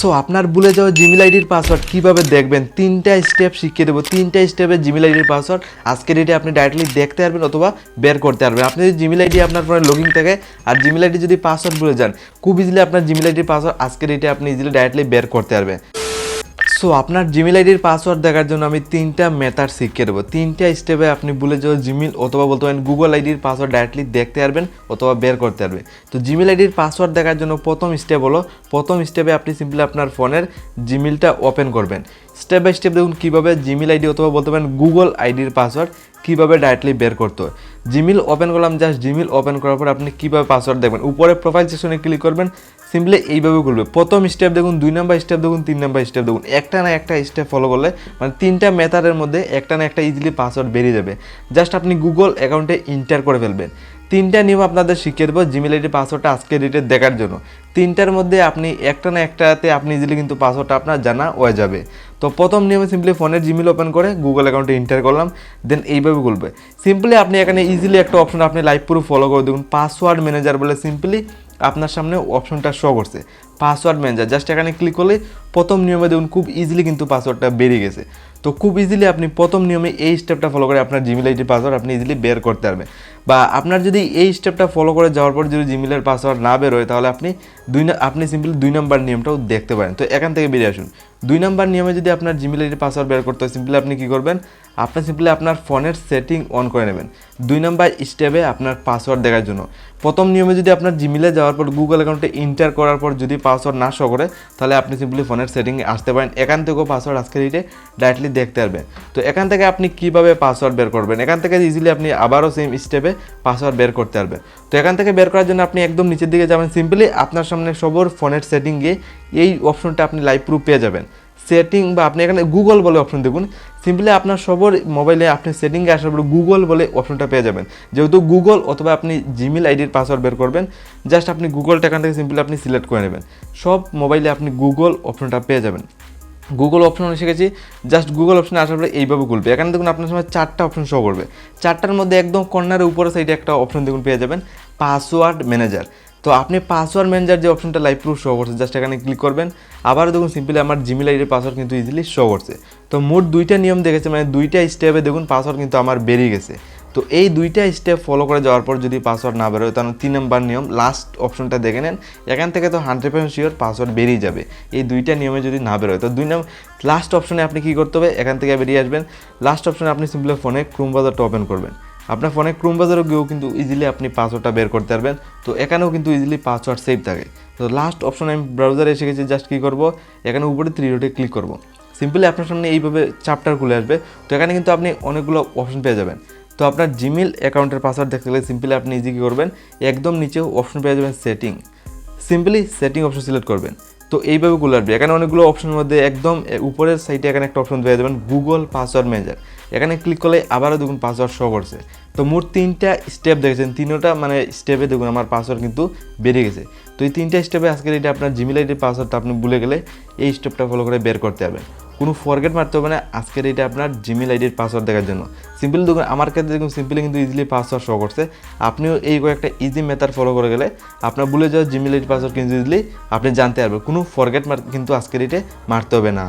So আপনার ভুলে যাওয়া জিমেল আইডির পাসওয়ার্ড কীভাবে দেখবেন? তিনটা স্টেপ শিখিয়ে দেবো। তিনটা স্টেপে জিমেল আইডির পাসওয়ার্ড আজকের ডেটে আপনি ডাইরেক্টলি দেখতে পারবেন অথবা বের করতে পারবেন। আপনি যদি জিমেল আইডি আপনার ফোনে লগিং থাকে আর জিমেল আইডি যদি পাসওয়ার্ড ভুলে যান, খুব ইজিলি আপনার জিমেল আইডির পাসওয়ার্ড আজকের ডেটে আপনি ইজিলি ডাইরেক্টলি বের করতে পারবেন। সো আপনার জিমেল আইডির পাসওয়ার্ড দেখার জন্য আমি তিনটা মেথড শিখিয়ে দেবো। তিনটা স্টেপে আপনি ভুলে যাব জিমেল অথবা বলতে পারেন গুগল আইডির পাসওয়ার্ড ডাইরেক্টলি দেখতে পারবেন অথবা বের করতে পারবেন। তো জিমেল আইডির পাসওয়ার্ড দেখার জন্য প্রথম স্টেপ হলো, প্রথম স্টেপে আপনি সিম্পলি আপনার ফোনের জিমেলটা ওপেন করবেন। স্টেপ বাই স্টেপ দেখুন কীভাবে জিমেল আইডি অথবা বলতে পারেন গুগল আইডির পাসওয়ার্ড কীভাবে ডাইরেক্টলি বের করতে হয়? জিমেল ওপেন করলাম জাস্ট জিমেল ওপেন করার পর আপনি কীভাবে পাসওয়ার্ড দেখবেন? উপরে প্রোফাইল সেকশনে ক্লিক করবেন সিম্পলি এইভাবে খুলবে প্রথম স্টেপ দেখুন, দুই নাম্বার স্টেপ দেখুন, তিন নাম্বার স্টেপ দেখুন। একটা না একটা স্টেপ ফলো করলে মানে তিনটা মেথডের মধ্যে একটা না একটা ইজিলি পাসওয়ার্ড বেরিয়ে যাবে। জাস্ট আপনি গুগল অ্যাকাউন্টে ইন্টার করে ফেলবেন। তিনটা নিয়ম আপনাদের শিখিয়ে দেবো জিমেল আইডি পাসওয়ার্ডটা আজকের ডেটে দেখার জন্য। তিনটার মধ্যে আপনি একটা না একটাতে আপনি ইজিলি কিন্তু পাসওয়ার্ডটা আপনার জানা হয়ে যাবে। তো প্রথম নিয়মে সিম্পলি ফোনের জিমেল ওপেন করে গুগল অ্যাকাউন্টে ইন্টার করলাম দেন এইভাবে খুলবে। সিম্পলি আপনি এখানে ইজিলি একটা অপশন আপনি লাইভ পুরো ফলো করে দেখুন। পাসওয়ার্ড ম্যানেজার বলে সিম্পলি আপনার সামনে অপশনটা শো করছে। Password manager. জাস্ট এখানে ক্লিক করলে প্রথম নিয়মে দেখুন খুব ইজিলি কিন্তু পাসওয়ার্ডটা বেরিয়ে গেছে। তো খুব ইজিলি আপনি প্রথম নিয়মে এই স্টেপটা ফলো করে আপনার জিমেল আইডি পাসওয়ার্ড আপনি ইজিলি বের করতে পারবেন। বা আপনার যদি এই স্টেপটা ফলো করে যাওয়ার পর যদি জিমেলের পাসওয়ার্ড না বেরোয় তাহলে আপনি দুই আপনি সিম্পলি দুই নাম্বার নিয়মটাও দেখতে পারেন। তো এখান থেকে বেরিয়ে আসুন। দুই নাম্বার নিয়মে যদি আপনার জিমেল আইডি পাসওয়ার্ড বের করতে হয় সিম্পলি আপনি কী করবেন? আপনি সিম্পলি আপনার ফোনের সেটিং অন করে নেবেন। দুই নাম্বার স্টেপে আপনার পাসওয়ার্ড দেখার জন্য। প্রথম নিয়মে যদি আপনার জিমেলে যাওয়ার পর গুগল অ্যাকাউন্টে ইন্টার করার পর যদি পাসওয়ার্ড না শো করে, তাহলে আপনি সিম্পলি ফোনের সেটিংয়ে আসতে পারেন। এখান থেকেও পাসওয়ার্ড আজকে রিটে ডাইরেক্টলি দেখতে পারবেন। তো এখান থেকে আপনি কীভাবে পাসওয়ার্ড বের করবেন? এখান থেকে ইজিলি আপনি আবারও সেম স্টেপে পাসওয়ার্ড বের করতে পারবেন। তো এখান থেকে বের করার জন্য আপনি একদম নিচের দিকে যাবেন। সিম্পলি আপনার সামনে সবর ফোনের সেটিং গিয়ে এই অপশনটা আপনি লাইভ প্রুফ পেয়ে যাবেন। সেটিং বা আপনি এখানে গুগল বলে অপশন দেখুন। সিম্পলি আপনার সবর মোবাইলে আপনি সেটিংয়ে আসার পর গুগল বলে অপশনটা পেয়ে যাবেন। যেহেতু গুগল অথবা আপনি জিমেল আইডির পাসওয়ার্ড বের করবেন জাস্ট আপনি গুগলটা এখান থেকে সিম্পলি আপনি সিলেক্ট করে নেবেন। সব মোবাইলে আপনি গুগল অপশনটা পেয়ে যাবেন। গুগল অপশন এসে গেছি জাস্ট গুগল অপশনে আসার পরে এইভাবে খুলবে। এখানে দেখুন আপনার সময় চারটা অপশন শো করবে। চারটার মধ্যে একদম কর্নারের উপরে সাইডে একটা অপশন দেখুন পেয়ে যাবেন পাসওয়ার্ড ম্যানেজার তো আপনি পাসওয়ার্ড ম্যানেজার যে অপশনটা লাইভ প্রুফ শো করছে জাস্ট এখানে ক্লিক করবেন। আবারও দেখুন সিম্পলি আমার জিমেল আইডির পাসওয়ার্ড কিন্তু ইজিলি শো করছে। তো মোট দুইটা নিয়ম দেখেছে মানে দুইটা স্টেপে দেখুন পাসওয়ার্ড কিন্তু আমার বেরিয়ে গেছে। তো এই দুইটা স্টেপ ফলো করে যাওয়ার পর যদি পাসওয়ার্ড না বেরোয়, তাহলে তিন নম্বর নিয়ম লাস্ট অপশনটা দেখে নেন। এখান থেকে তো হান্ড্রেড পার্সেন্ট শিওর পাসওয়ার্ড বেরিয়ে যাবে। এই দুইটা নিয়মে যদি না বেরোয়, তো দুই নাম লাস্ট অপশনে আপনি কী করতে হবে? এখান থেকে বেরিয়ে আসবেন। লাস্ট অপশনে আপনি সিম্পলি ফোনে ক্রোম বাজারটা ওপেন করবেন। আপনার ফোনে ক্রোম বাজারও গিয়েও কিন্তু ইজিলি আপনি পাসওয়ার্ডটা বের করতে পারবেন। তো এখানেও কিন্তু ইজিলি পাসওয়ার্ড সেভ থাকে। তো লাস্ট অপশনে আমি ব্রাউজারে এসে গেছি জাস্ট কী করব? এখানে উপরে থ্রি ডটে ক্লিক করব। সিম্পলি আপনার সামনে এইভাবে চ্যাপ্টার খুলে আসবে। তো এখানে কিন্তু আপনি অনেকগুলো অপশন পেয়ে যাবেন। তো আপনার জিমেল অ্যাকাউন্টের পাসওয়ার্ড দেখতে গেলে সিম্পলি আপনি ইজি কী করবেন? একদম নিচে অপশন পেয়ে যাবেন setting simply setting option select করবেন। তো এইভাবে গুলো আসবে। এখানে অনেকগুলো অপশনের মধ্যে একদম উপরের সাইডে এখানে একটা অপশন পেয়ে যাবেন গুগল পাসওয়ার্ড ম্যানেজার এখানে ক্লিক করলে আবারও দেখুন পাসওয়ার্ড শো করছে। তো মোট তিনটা স্টেপ দেখেছেন, তিনটা মানে স্টেপে দেখুন আমার পাসওয়ার্ড কিন্তু বেড়ে গেছে। তো এই তিনটা স্টেপে আজকের এটা আপনার জিমেল আইডির পাসওয়ার্ডটা আপনি ভুলে গেলে এই স্টেপটা ফলো করে বের করতে হবে। কোনো ফরগেট মারতে হবে না। আজকের এটা আপনার জিমেল আইডির পাসওয়ার্ড দেখার জন্য। সিম্পলি দেখুন, আমার ক্ষেত্রে দেখুন সিম্পলি কিন্তু ইজিলি পাসওয়ার্ড শো করছে। আপনিও এই কয়েকটা ইজি মেথড ফলো করে গেলে আপনার ভুলে যাওয়া জিমেল আইডির পাসওয়ার্ড কিন্তু ইজিলি আপনি জানতে পারবেন। কোনো ফরগেট মার কিন্তু আজকের এটা মারতে হবে না।